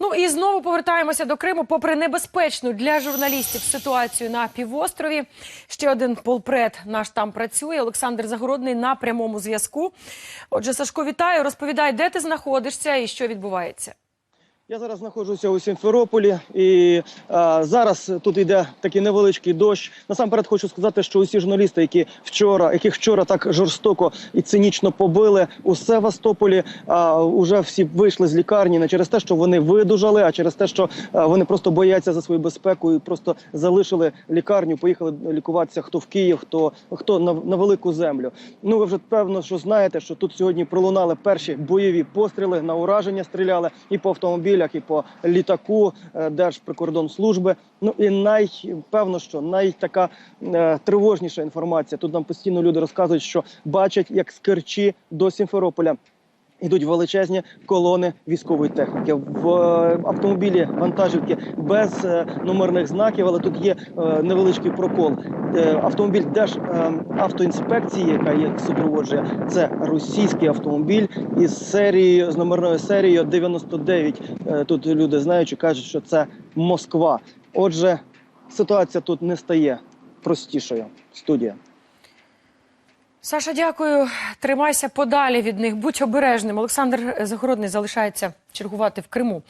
Ну і знову повертаємося до Криму. Попри небезпечну для журналістів ситуацію на півострові. Ще один полпред наш там працює. Олександр Загородний на прямому зв'язку. Отже, Сашко, вітаю. Розповідай, де ти знаходишся і що відбувається. Я зараз знаходжуся у Сімферополі, і а, зараз тут йде такий невеличкий дощ. Насамперед хочу сказати, що усі журналісти, які вчора, яких вчора так жорстоко і цинічно побили у Севастополі, а, уже всі вийшли з лікарні не через те, що вони видужали, а через те, що а, вони просто бояться за свою безпеку і просто залишили лікарню, поїхали лікуватися хто в Київ, хто хто на, на велику землю. Ну ви вже певно, що знаєте, що тут сьогодні пролунали перші бойові постріли на ураження, стріляли і по автомобілях, і по літаку е, Держприкордонслужби. Ну і найпевно, що найтака е, тривожніша інформація. Тут нам постійно люди розказують, що бачать, як з Керчі до Сімферополя. Йдуть величезні колони військової техніки в е, автомобілі вантажівки без е, номерних знаків, але тут є е, невеличкий прокол. Автомобіль Державтоінспекції, яка їх супроводжує, це російський автомобіль із серією з номерною серією 99. Е, Тут люди знаючи кажуть, що це Москва. Отже, ситуація тут не стає простішою. Студія. Саша, дякую. Тримайся подалі від них. Будь обережним. Олександр Загородний залишається чергувати в Криму.